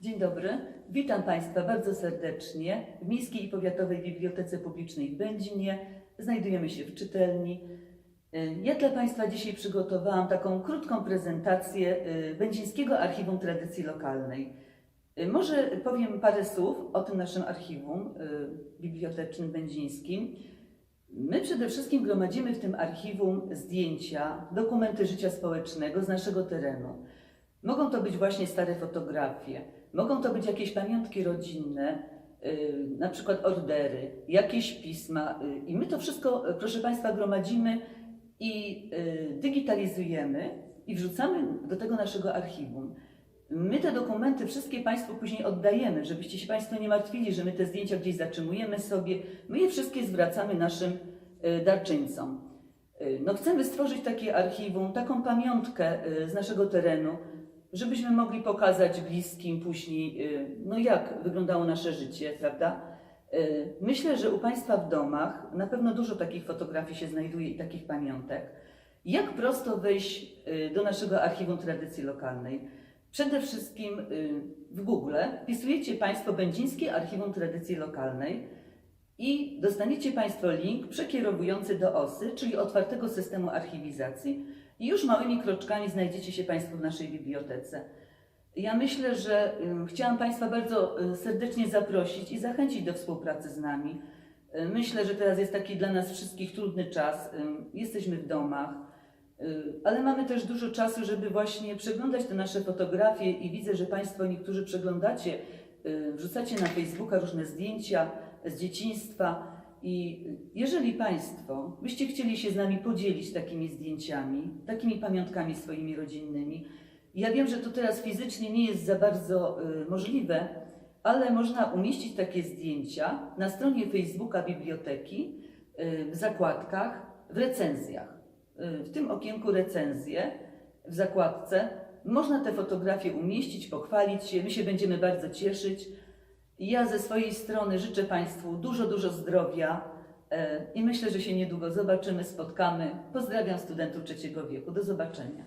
Dzień dobry, witam Państwa bardzo serdecznie w Miejskiej i Powiatowej Bibliotece Publicznej w Będzinie. Znajdujemy się w czytelni. Y, Ja dla Państwa dzisiaj przygotowałam taką krótką prezentację y, Będzińskiego Archiwum Tradycji Lokalnej. Y, Może powiem parę słów o tym naszym archiwum bibliotecznym będzińskim. My przede wszystkim gromadzimy w tym archiwum zdjęcia, dokumenty życia społecznego z naszego terenu. Mogą to być właśnie stare fotografie, mogą to być jakieś pamiątki rodzinne, yy, na przykład ordery, jakieś pisma. yy, I my to wszystko, yy, proszę Państwa, gromadzimy i digitalizujemy i wrzucamy do tego naszego archiwum. My te dokumenty wszystkie Państwu później oddajemy, żebyście się Państwo nie martwili, że my te zdjęcia gdzieś zatrzymujemy sobie. My je wszystkie zwracamy naszym darczyńcom. No, chcemy stworzyć takie archiwum, taką pamiątkę z naszego terenu, żebyśmy mogli pokazać bliskim później, y, no jak wyglądało nasze życie, prawda? Y, Myślę, że u Państwa w domach na pewno dużo takich fotografii się znajduje i takich pamiątek. Jak prosto wejść y, do naszego archiwum tradycji lokalnej? Przede wszystkim w Google wpisujecie Państwo Będzińskie Archiwum Tradycji Lokalnej i dostaniecie Państwo link przekierowujący do OSY, czyli otwartego systemu archiwizacji. I już małymi kroczkami znajdziecie się Państwo w naszej bibliotece. Ja myślę, że chciałam Państwa bardzo y, serdecznie zaprosić i zachęcić do współpracy z nami. Y, Myślę, że teraz jest taki dla nas wszystkich trudny czas. ym, Jesteśmy w domach, y, ale mamy też dużo czasu, żeby właśnie przeglądać te nasze fotografie i widzę, że Państwo niektórzy przeglądacie, y, wrzucacie na Facebooka różne zdjęcia z dzieciństwa. I jeżeli Państwo byście chcieli się z nami podzielić takimi zdjęciami, takimi pamiątkami swoimi rodzinnymi, ja wiem, że to teraz fizycznie nie jest za bardzo y, możliwe, ale można umieścić takie zdjęcia na stronie Facebooka biblioteki, y, w zakładkach, w recenzjach. Y, w tym okienku recenzje, w zakładce, można te fotografie umieścić, pochwalić się, my się będziemy bardzo cieszyć. Ja ze swojej strony życzę Państwu dużo, dużo zdrowia e, i myślę, że się niedługo zobaczymy, spotkamy. Pozdrawiam studentów trzeciego wieku. Do zobaczenia.